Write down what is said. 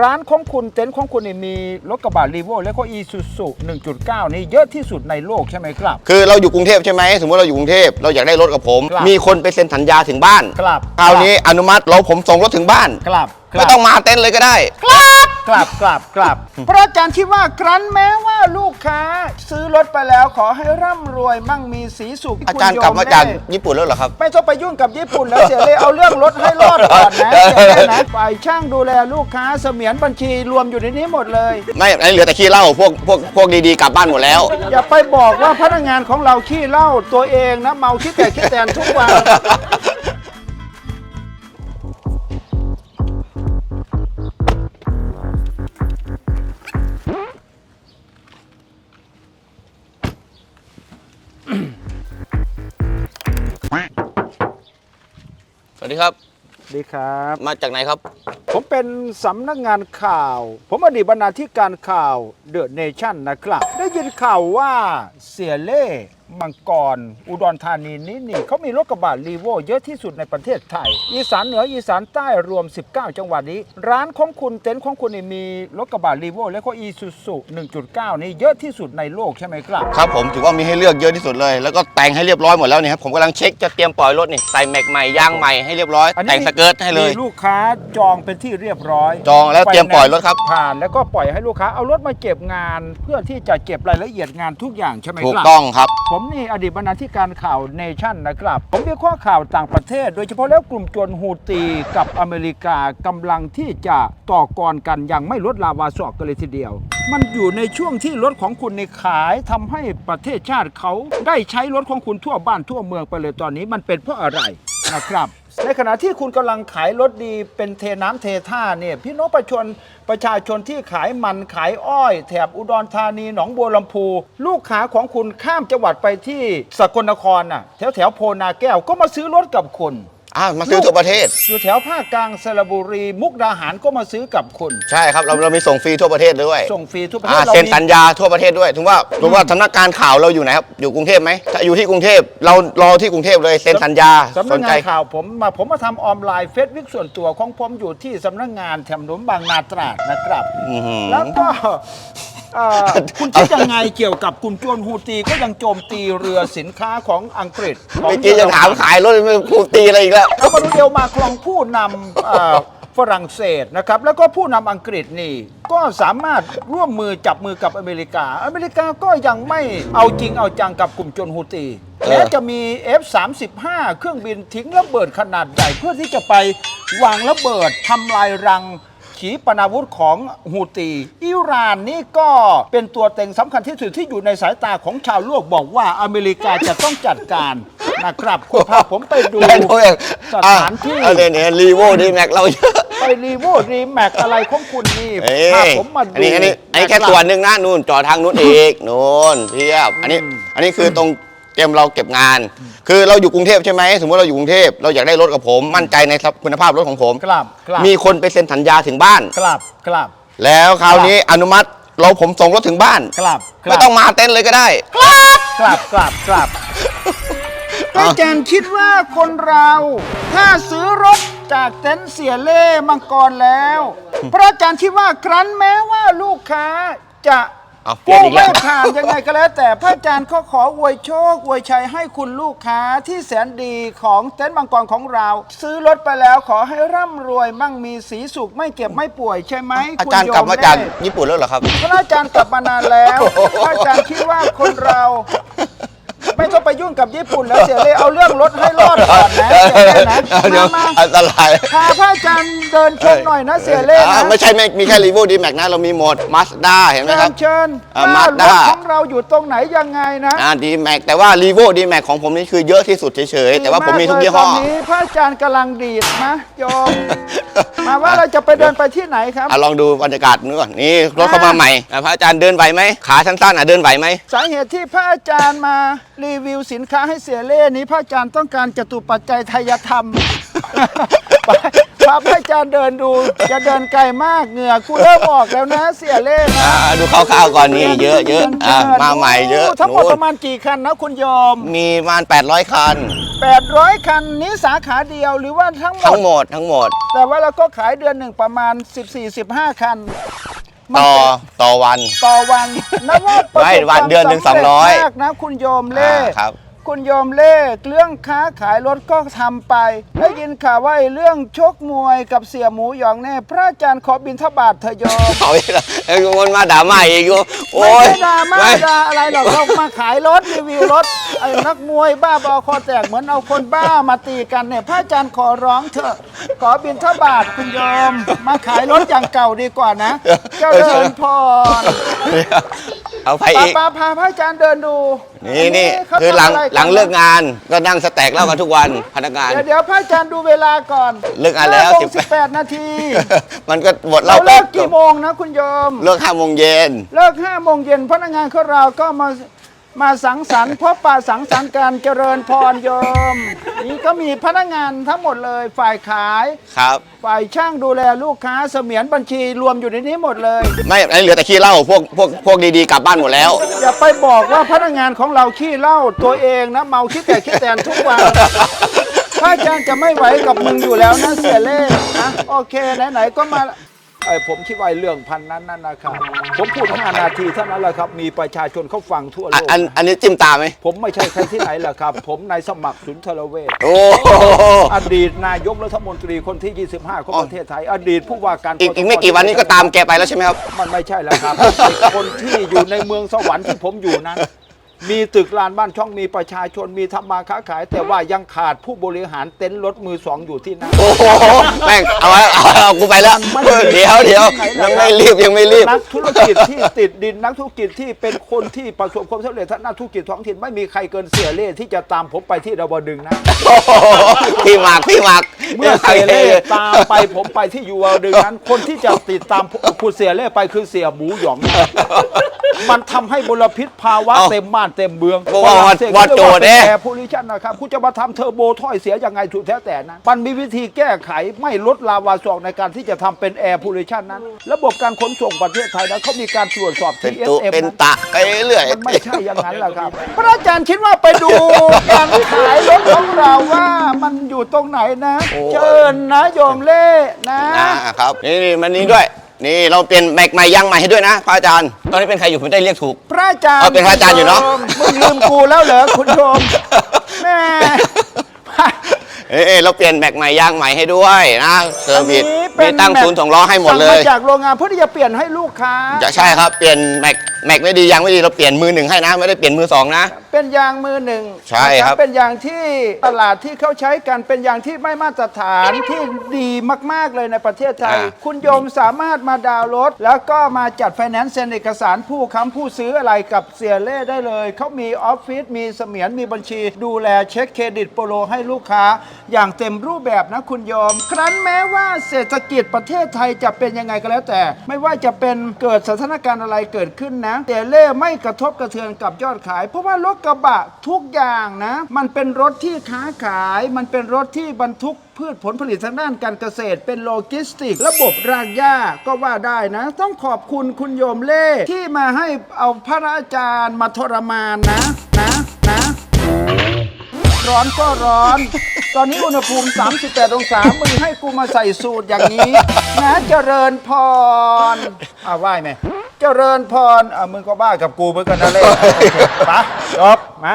ร้านของคุณเต็นท์ของคุณนี่มีรถกระบะรีโวและก็อีซูซู1.9 นี่เยอะที่สุดในโลกใช่ไหมครับ คือเราอยู่กรุงเทพใช่ไหมสมมติเราอยู่กรุงเทพเราอยากได้รถกับผม ครับมีคนไปเซ็นสัญญาถึงบ้านครับ คราวนี้อนุมัติเราผมส่งรถถึงบ้าน ครับ คไม่รับต้องมาเต็นท์เลยก็ได้กลับกลับกลับพระอาจารย์คิดว่าครั้นแม้ว่าลูกค้า ซื้อรถไปแล้วขอให้ร่ำรวยมั่งมีสีสุขอาจารย์คุณกลับโมมาจากได้ญี่ปุ่นแล้วเหรอครับ ไม่ต้องไปยุ่งกับญี่ปุ่นแล้วเสียเลยเอาเรื่องรถให้รอดก่อนนะเสียเลยนะฝ่ายช่างดูแลลูกค้าเสมียนบัญชีรวมอยู่ในนี้หมดเลย ไม่อันนี้เหลือแต่ขี้เหล้าพวกพวกพวกดีๆกลับบ้านหมดแล้ว อย่าไปบอกว่าพนักงานของเราขี้เหล้าตัวเองนะเมาคิดแต่คิดแตนทุกวัน วัสดีครับ ดีครับ มาจากไหนครับ ผมเป็นสำนักงานข่าว ผมอดีตบรรณาธิการข่าวเดอะเนชั่นนะครับ ได้ยินข่าวว่าเสียเล่ มังกร อุดรธานีนี้นี่เขามีรถกระบะรีโวเยอะที่สุดในประเทศไทย อีสานเหนืออีสานใต้รวม 19 จังหวัดนี้ ร้านของคุณเต็นท์ของคุณนี่มีรถกระบะรีโวและก็อีซูซู1.9 นี่เยอะที่สุดในโลกใช่ไหมครับ ครับผมถือว่ามีให้เลือกเยอะที่สุดเลย แล้วก็แต่งให้เรียบร้อยหมดแล้วเนี่ยครับผมกำลังเช็คจะเตรียมปล่อยรถนี่ใส่แม็กใหม่ยางใหม่ให้เรียบร้อยอันนี้ แต่งสเกิร์ตให้เลย มีลูกค้าจองเป็นที่เรียบร้อย จองแล้วเตรียมปล่อยรถครับ ผ่านแล้วก็ปล่อยให้ลูกค้าเอารถมาเก็บงาน เพื่อที่จะเก็บรายละเอียดงานทุกอย่างใช่ไหมถูกครับ ต้องครับ ผมนี่อดีตบรรณาธิการข่าวเนชั่นนะครับ ผมวิเคราะห์ข่าวต่างประเทศ โดยเฉพาะแล้วกลุ่มโจรฮูตีกับอเมริกากำลังที่จะต่อกรกันอย่างไม่ลดลาวาสอกกันเลยทีเดียว มันอยู่ในช่วงที่รถของคุณในขายทำให้ประเทศชาติเขาได้ใช้รถของคุณทั่วบ้านทั่วเมืองไปเลยตอนนี้มันเป็นเพราะอะไรนะครับ ในขณะที่คุณกำลังขายรถดีเป็นเทน้ำเทท่าเนี่ยพี่น้องประชาชนประชาชนที่ขายมันขายอ้อย แถบอุดรธานีหนองบัวลำพู ลูกค้าของคุณข้ามจังหวัดไปที่สกลนครน่ะแถวแถวโพนาแก้วก็มาซื้อรถกับคุณ อ่ามาซื้อทั่วประเทศ อยู่แถวภาคกลางสระบุรี มุกดาหารก็มาซื้อกับคุณ ใช่ครับเราเรามีส่งฟรีทั่วประเทศด้วยส่งฟรีทุกประเทอ่าศเราเซ็นมีสัญญาทั่วประเทศด้วยถึงว่าถึงว่าสำนักการข่าวเราอยู่ไหนครับอยู่กรุงเทพไหมถ้าอยู่ที่กรุงเทพเรารอที่กรุงเทพเลยเซ็นสัญญาสำสนักนงาใจนข่าวผมมาผมมาทำออนไลน์เฟซบุ๊กส่วนตัวของผมอยู่ที่สำนักงานแถมหนุนบางนาตราดนะครับอื้อหือแล้วก็ เอ่อคุณคิดยังไงเกี่ยวกับกลุ่มโจรฮูตีก็ยังโจมตีเรือสินค้าของอังกฤษของเมื่อกี้จะถามขายรถไม่พูดตีอะไรอีกแล้ว แล้วมาดูเอลมาครองผู้นำเอ่อฝรั่งเศสนะครับ แล้วก็ผู้นำอังกฤษนี่ ก็สามารถร่วมมือจับมือกับอเมริกา อเมริกาก็ยังไม่เอาจริงเอาจังกับกลุ่มโจรฮูตีเออ แม้จะมี F35 เครื่องบินทิ้งระเบิดขนาดใหญ่เพื่อที่จะไปวางระเบิดทำลายรัง ขีปนาวุธของฮูตีอิหร่านนี่ก็เป็นตัวเต็งสำคัญที่สุดที่อยู่ในสายตาของชาวโลกบอกว่าอเมริกาจะต้องจัดการนะครับคุณพาผมไปดู ได้ด้วยสถานที่ อะเนี่ยเนี่ยรีโวดีแม็กเราเยอะไปรีโวรีแม็กอะไรของคุณนี่เอ้พายผมมาอันดูนี้อันนี้อันนี้แค่ะรับ ส่วนหนึ่งนะนู่นจอทางนู้นอีกนู่นเพียบอันนี้อืมอันนี้คือตรง เตรียมเราเก็บงาน คือเราอยู่กรุงเทพใช่ไหมสมมติเราอยู่กรุงเทพเราอยากได้รถกับผม มั่นใจในคุณภาพรถของผมกลับกลับ มีคนไปเซ็นสัญญาถึงบ้าน กลับกลับ แล้วคราวนี้อนุมัติเราผมส่งรถถึงบ้าน กลับกลัไม่บต้องมาเต็นท์เลยก็ได้ กลับกลับกลับอาจารย์คิดว่าคนเรา ถ้าซื้อรถจากเต็นท์เสียเล่มังกรแล้วพระอาจารย์คิดว่าครั้นแม้ว่าลูกค้าจะ เอาเปลี่ยกู้นอีกแล้ไม่วผ่านยังไงก็แล้ว แต่พระอาจารย์ก็ขออวยโชคอวยชัยให้คุณลูกค้าที่แสนดีของเต็นท์มังกรของเรา ซื้อรถไปแล้วขอให้ร่ำรวยมั่งมีสีสุขไม่เก็บไม่ป่วยใช่ไหมอาคุณจารย์โยกลับมาจากเล่ญี่ปุ่นแล้วเหรอครับ พระอาจารย์กลับมานานแล้ว พระอาจารย์คิดว่าคนเรา ไม่ต้องไปยุ่งกับญี่ปุ่นแล้วเสียเลยเอาเรื่องรถให้รอดก่อนนะเสียเลยนะเดี๋ยวมามาอันตรายพาพระอาจารย์เดินชมหน่อยนะเสียเล่อ่านะไม่ใช่ไม่มีแค่รีโวดีแม็กนะเรามีหมดมาสด้าเห็นไหมเชิครัญบ เชิญอ่าว่ารถ Mazda ของเราอยู่ตรงไหนยังไงนะอ่าดีแม็กแต่ว่ารีโวดีแม็กของผมนี่คือเยอะที่สุดเฉยๆแต่ว่าผมมีทุกยี่ห้อตอนนี้พระอาจารย์กำลังดีดนะโยมมาว่าเราจะไปเดินไปที่ไหนครับ อะลองดูบรรยากาศนู้นก่อนนี่รถเข้ามาใหม่อะพระอาจารย์เดินไหวไหมขาสั้นๆอะเดินไหวไหม สาเหตุที่พระอาจารย์มารีวิวสินค้าให้เสียเล่นี้พระอาจารย์ต้องการจตุปัจจัยทายธรรม ไปพาพระอาจารย์เดินดูจะเดินไกลมากเหงื่อกูเริ่มออกแล้วนะเสียเล่นะ อ่าดูคร่าวๆก่อนนี่เยอะเยอะอะมาใหม่เยอะทั้งหมดนู้นประมาณกี่คันนะคุณโยมมีประมาณ800 คัน 800 คันนี้สาขาเดียวหรือว่าทั้งหมทั้ดงหมดทั้งหมด แต่ว่าเราก็ขายเดือนหนึ่งประมาณ 14-15 คันมัน ต่อเป็นต่อวัน ต่อวันนะว่าประสบไม่ควาวันมเดือนหนึ่งสำเร็จ200มากนะคุณโยมเล่อ่าครับ คุณโยมเล่เรื่องค้าขายรถก็ทำไป ได้ยินข่าวว่าไอ้เรื่องชกมวยกับเสี่ยหมูหยองเนี่ยพระอาจารย์ขอบินทบาทเถอะโยมเอาอีกแล้วไอ้คนมาด่าใหม่อีกอยู่โอ้ไม่ยใช่ดราม่าไม่ดราอะไรหรอกเรามาขายรถรีวิวรถไอ้นักมวยบ้าบอคอแตกเหมือนเอาคนบ้ามาตีกันเนี่ยพระอาจารย์ขอร้องเถอะ ขอบินทบาทคุณโยม มาขายรถอย่างเก่าดีกว่านะเจ้าเดินพรเอาไปป้าอีกป้าพาพระอาจารย์เดินดู นี่นี่เขาคือหลังทำะไรนหลังเลิกงานก็นั่งสแต็กเหล่ากันทุกวันพนักงาน เดี๋ยวเดี๋ยวพระอาจารย์ดูเวลาก่อนเลิกงานแล้วห้โมงสิสิบบแปแปดดนาทีมันก็หมดเหเราล่าเลิแป๊กบกี่โมงนะคุณโยม เลิกห้าโมงเย็น เลิกห้าโมงเย็นพนักงานของเราก็มา มาสังสรรค์พบปะสังสรรค์การเจริญพรโยม นี่ก็มีพนักงานทั้งหมดเลยฝ่ายขาย ครับ ฝ่ายช่างดูแลลูกค้าเสมียนบัญชีรวมอยู่ในนี้หมดเลย ไม่อันนี้เหลือแต่ขี้เหล้าพวกพวกพวกดีๆกลับบ้านหมดแล้ว อย่าไปบอกว่าพนักงานของเราขี้เหล้าตัวเองนะเมาคิดแต่คิดแตนทุกวันพระอาจารย์จะไม่ไหวกับมึงอยู่แล้วนะเสียเล่ห์นะโอเคไหนๆก็มาไอ้ผมคิดว่าไอ้เรื่องพันนั้นนั่นนะครับ ผมพูด5นาทีเท่านั้นแหละครับ มีประชาชนเขาฟังทั่วโลอะกอันอันนี้จิ้มตาไหม ผมไม่ใช่ใครที่ไหนแหละครับ ผมนายสมัครสุนทรเวชโอ้โหอดีตนายกรัฐมนตรีคนที่ 25 ของประเทศไทย อดีตผู้ว่าการอีกอีกไม่กี่วันนี้ก็ตามแกไปแล้วใช่ไหมครับ มันไม่ใช่แล้วครับไอ้คนที่อยู่ในเมืองสวรรค์ที่ผมอยู่นั้น มีตึกลานบ้านช่องมีประชาชนมีทำมาค้าขาย แต่ว่ายังขาดผู้บริหารเต็นท์รถมือสองอยู่ที่นั่น โอ้โหแม่งเอาไว้เอาเอากูไปแล้วมันไม่เดี๋ยวเดี๋ยวยังไม่รีบยังไม่รีบ นักธุรกิจที่ติดดินนักธุรกิจที่เป็นคนที่ประสบความสำเร็จทางด้านธุรกิจท้องถิ่นไม่มีใครเกินเสียเล่ห์ที่จะตามผมไปที่ดาวดึงส์นะ โอ้โหพี่หมากพี่หมากเมื่อเสียเล่ตามไปผมไปที่ยูวาดึงนั้น คนที่จะติดตามคุณเสียเล่ไปคือเสียหมูหยอง มันทำให้มลพิษภาวะเอ้าเต็มบ้านเต็มเมืองบอกว่าฝรั่งเศสว่าโจทย์เนี่ยแอร์พูลิชันนะครับคุณจะมาทำเทอร์โบถ้อยเสียยังไงถูกแท้แต่นั้นมันมีวิธีแก้ไขไม่ลดลาวาสอกในการที่จะทำเป็นแอร์พูลิชันนั้น ระบบการขนส่งประเทศไทยนั้นเขามีการตรวจสอบ เป็นตุ TSM เป็นนั้นตะไปเรื่อย มันไม่ใช่อย่างนั้นแหละครับ พระอาจารย์คิดว่าไปดูการขายรถของเราว่ามันอยู่ตรงไหนนะ โอ้เชิญนะโยมเล่นะนะครับนี่นี่มันนี้ด้วย นี่เราเปลี่ยนแม็กใหม่ยางใหม่ให้ด้วยนะพระอาจารย์ ตอนนี้เป็นใครอยู่ผมได้เรียกถูก พระอาจารย์เอาเป็นพระอาจารย์อยู่เนอะ มึงลืมกูแล้วเหรอคุณโยมแม่ เอ้ยเราเปลี่ยนแม็กใหม่ยางใหม่ให้ด้วยนะเซอร์วิสอันนี้มีตั้งศูนย์สองล้อให้หมดเลสั่ยงมาจากโรงงานเพื่อที่จะเปลี่ยนให้ลูกค้า จะใช่ครับเปลี่ยนแม็กแม็กไม่ดียางไม่ดีเราเปลี่ยนมือหนึ่งให้นะไม่ได้เปลี่ยนมือสองนะ เป็นยางมือหนึ่งใช่ครับนะเป็นยางที่ตลาดที่เขาใช้กันเป็นยางที่ไม่มาตรฐานที่ดีมาก ๆ เลยในประเทศไทยคุณโยมสามารถมาดาวน์รถ แล้วก็มาจัดไฟแนนซ์เซ็นเอกสารผู้ค้ำผู้ซื้ออะไรกับเสียเล่ได้เลย เขามีออฟฟิศมีเสมียนมีบัญชี ดูแลเช็คเครดิตโปรโลให้ลูกค้าอย่างเต็มรูปแบบนะคุณโยม ครั้นแม้ว่าเศรษฐกิจประเทศไทยจะเป็นยังไงก็แล้วแต่ ไม่ว่าจะเป็นเกิดสถานการณ์อะไรเกิดขึ้นนะเสียเล่ไม่กระทบกระเทือนกับยอดขาย เพราะว่ารถกระบะทุกอย่างนะ มันเป็นรถที่ค้าขาย มันเป็นรถที่บรรทุกพืชผลผลิตทางด้านการเกษตร เป็นโลจิสติก ระบบรากหญ้าก็ว่าได้นะ ต้องขอบคุณคุณโยมเล่ที่มาให้เอาพระอาจารย์มาทรมานนะนะนะร้อนก็ร้อน ตอนนี้อุณหภูมิ 38 องศา มึงให้กูมาใส่สูตรอย่างนี้ นะเจริญพรอ่าไหว้ไหมเจริญพรอ่ามึงก็บ้ากับกูเหมือนกันนะเล่ปะจบมา